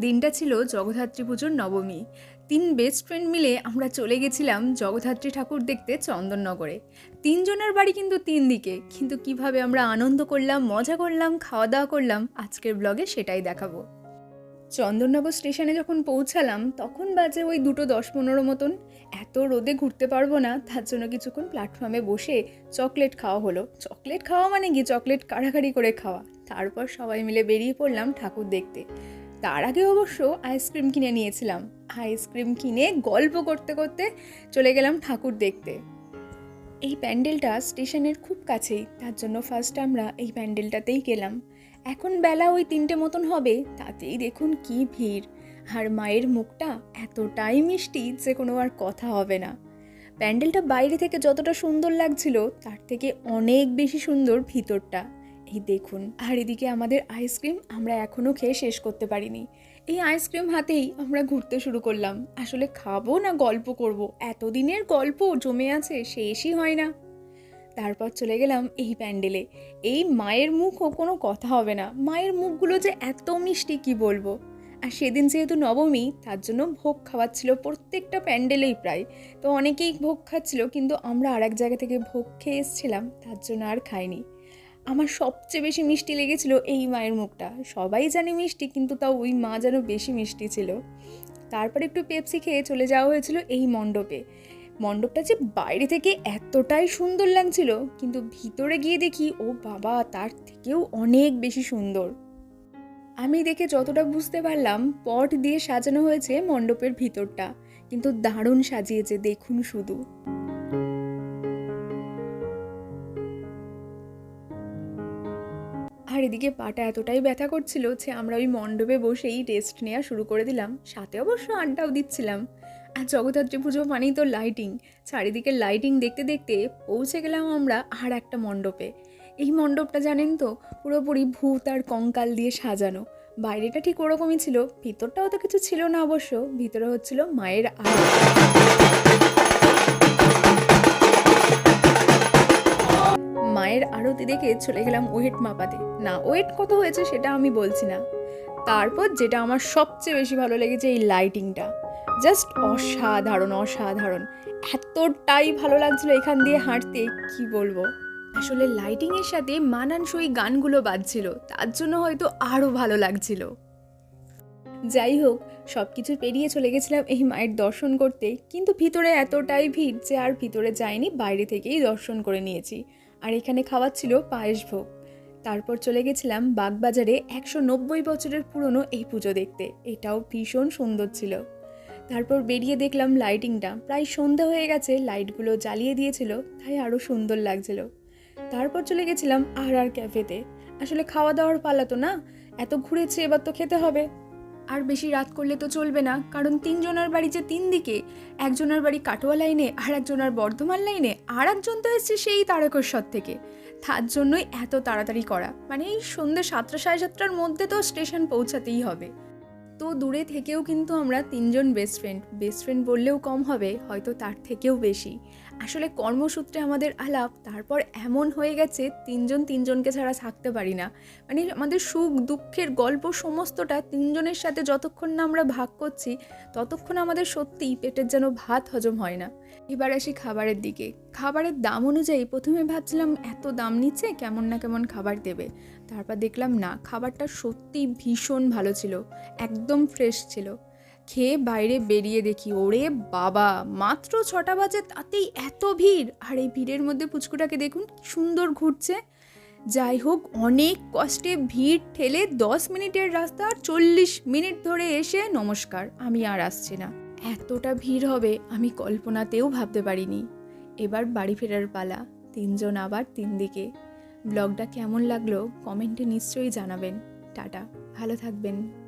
দিনটা ছিল জগদ্ধাত্রী পুজোর নবমী। তিন বেস্ট ফ্রেন্ড মিলে আমরা চলে গেছিলাম জগদ্ধাত্রী ঠাকুর দেখতে চন্দননগরে। তিনজনের বাড়ি কিন্তু তিন দিকে। কিন্তু কীভাবে আমরা আনন্দ করলাম, মজা করলাম, খাওয়া দাওয়া করলাম, আজকের ব্লগে সেটাই দেখাবো। চন্দননগর স্টেশনে যখন পৌঁছালাম, তখন বাজে ওই দুটো দশ পনেরো মতন। এত রোদে ঘুরতে পারব না, তার জন্য কিছুক্ষণ প্ল্যাটফর্মে বসে চকলেট খাওয়া হলো। চকলেট খাওয়া মানে কি? চকলেট কাড়াকাড়ি করে খাওয়া। তারপর সবাই মিলে বেরিয়ে পড়লাম ঠাকুর দেখতে। তার আগে অবশ্য আইসক্রিম কিনে নিয়েছিলাম। আইসক্রিম কিনে গল্প করতে করতে চলে গেলাম ঠাকুর দেখতে। এই প্যান্ডেলটা স্টেশনের খুব কাছেই, তার জন্য ফার্স্ট আমরা এই প্যান্ডেলটাতেই গেলাম। এখন বেলা ওই তিনটে মতন হবে, তাতেই দেখুন কি ভিড়। আর মায়ের মুখটা এতটাই মিষ্টি যে কোনো আর কথা হবে না। প্যান্ডেলটা বাইরে থেকে যতটা সুন্দর লাগছিল, তার থেকে অনেক বেশি সুন্দর ভিতরটা। এই দেখুন। আর এদিকে আমাদের আইসক্রিম আমরা এখনও খেয়ে শেষ করতে পারিনি। এই আইসক্রিম হাতেই আমরা ঘুরতে শুরু করলাম। আসলে খাব না গল্প করব? এতদিনের গল্প জমে আছে, শেষই হয় না। তারপর চলে গেলাম এই প্যান্ডেলে। এই মায়ের মুখও কোনো কথা হবে না। মায়ের মুখগুলো যে এত মিষ্টি, কি বলব? আর সেদিন যেহেতু নবমী, তার জন্য ভোগ খাওয়াচ্ছিল প্রত্যেকটা প্যান্ডেলেই প্রায়। তো অনেকেই ভোগ খাচ্ছিল, কিন্তু আমরা আর এক জায়গা থেকে ভোগ খেয়ে এসেছিলাম, তার জন্য আর খাইনি। আমার সবচেয়ে বেশি মিষ্টি লেগেছিল এই মায়ের মুখটা। সবাই জানে মিষ্টি, কিন্তু তাও ওই মা যেন বেশি মিষ্টি ছিল। তারপর একটু পেপসি খেয়ে চলে যাওয়া হয়েছিল এই মণ্ডপে। মণ্ডপটা যে বাইরে থেকে এতটাই সুন্দর লাগছিল, কিন্তু ভিতরে গিয়ে দেখি, ও বাবা, তার থেকেও অনেক বেশি সুন্দর। আমি দেখে যতটা বুঝতে পারলাম, পট দিয়ে সাজানো হয়েছে মণ্ডপের ভিতরটা, কিন্তু দারুণ সাজিয়েছে, দেখুন শুধু। এদিকে পাটা এতটাই ব্যথা করছিল যে আমরা ওই মণ্ডপে বসেই রেস্ট নেওয়া শুরু করে দিলাম। সাথে অবশ্য আড্ডাও দিচ্ছিলাম। আর জগদ্ধাত্রী পুজো মানেই তো লাইটিং চারিদিকে লাইটিং দেখতে দেখতে পৌঁছে গেলাম আমরা আর একটা মণ্ডপে। এই মণ্ডপটা জানেন তো, পুরোপুরি ভূত আর কঙ্কাল দিয়ে সাজানো। বাইরেটা ঠিক ওরকমই ছিল, ভিতরটাও তো কিছু ছিল না অবশ্য, ভিতরে হচ্ছিল মায়ের আলো মায়ের আরতি দেখে চলে গেলাম ওয়েট মাপাতে। না, ওয়েট কত হয়েছে সেটা আমি বলছি না। তারপর যেটা আমার সবচেয়ে বেশি ভালো লেগেছে এই লাইটিংটা জাস্ট অসাধারণ অসাধারণ। এতটাই ভালো লাগছিল এখান দিয়ে হাঁটতে, কি বলব? আসলে লাইটিংয়ের সাথে মানানসই গানগুলো বাজছিল, তার জন্য হয়তো আরও ভালো লাগছিল। যাই হোক সব কিছু পেরিয়ে চলে গেছিলাম এই মায়ের দর্শন করতে, কিন্তু ভিতরে এতটাই ভিড় যে আর ভিতরে যায়নি বাইরে থেকেই দর্শন করে নিয়েছি। আর এখানে খাওয়াচ্ছিল পায়েস ভোগ। তারপর চলে গেছিলাম বাগবাজারে একশো নব্বই বছরের পুরনো এই পুজো দেখতে। এটাও ভীষণ সুন্দর ছিল। তারপর বেরিয়ে দেখলাম লাইটিংটা। প্রায় সন্ধ্যা হয়ে গেছে, লাইটগুলো জ্বালিয়ে দিয়েছিল, তাই আরও সুন্দর লাগছিল। তারপর চলে গেছিলাম আর আর ক্যাফেতে। আসলে খাওয়া দাওয়ার পালা তো না? এত ঘুরেছি, এবার তো খেতে হবে। আর বেশি রাত করলে তো চলবে না, কারণ তিনজনের বাড়ি যে তিন দিকে, একজনের বাড়ি কাটোয়া লাইনে আর একজনের বর্ধমান লাইনে, আর একজন তো এসছে সেই তারকেশ্বর থেকে। তার জন্যই এত তাড়াতাড়ি করা মানে এই সন্ধ্যে সাতটা সাড়ে সাতটার মধ্যে তো স্টেশন পৌঁছাতেই হবে। দূরে থেকেও কিন্তু আমরা তিনজন বেস্ট ফ্রেন্ড বেস্ট ফ্রেন্ড বললেও কম হবে, হয়তো তার থেকেও বেশি। আসলে কর্মসূত্রে আমাদের আলাপ, তারপর এমন হয়ে গেছে, তিনজন তিনজনকে ছাড়া থাকতে পারি না। মানে আমাদের সুখ, দুঃখের গল্প সমস্তটা তিনজনের সাথে যতক্ষণ না আমরা ভাগ করছি, ততক্ষণ আমাদের সত্যিই পেটের যেন ভাত হজম হয় না। এবার আসি খাবারের দিকে। খাবারের দাম অনুযায়ী প্রথমে ভাবছিলাম, এত দাম নিচ্ছে, কেমন না কেমন খাবার দেবে? তারপর দেখলাম না, খাবারটা সত্যি ভীষণ ভালো ছিল, একদম ফ্রেশ ছিল। খেয়ে বাইরে বেরিয়ে দেখি, ওরে বাবা, মাত্র ছটা বাজে, তাতেই এত ভিড়। আর এই ভিড়ের মধ্যে পুচকুটাকে দেখুন সুন্দর ঘুরছে। যাই হোক, অনেক কষ্টে ভিড় ঠেলে দশ মিনিটের রাস্তা আর চল্লিশ মিনিট ধরে এসে নমস্কার, আমি আর আসছি না। এতটা ভিড় হবে, আমি কল্পনাতেও ভাবতে পারিনি। এবার বাড়ি ফেরার পালা, তিনজন আবার তিন দিকে ব্লগটা কেমন লাগল কমেন্টে নিশ্চয়ই জানাবেন। টাটা ভালো থাকবেন।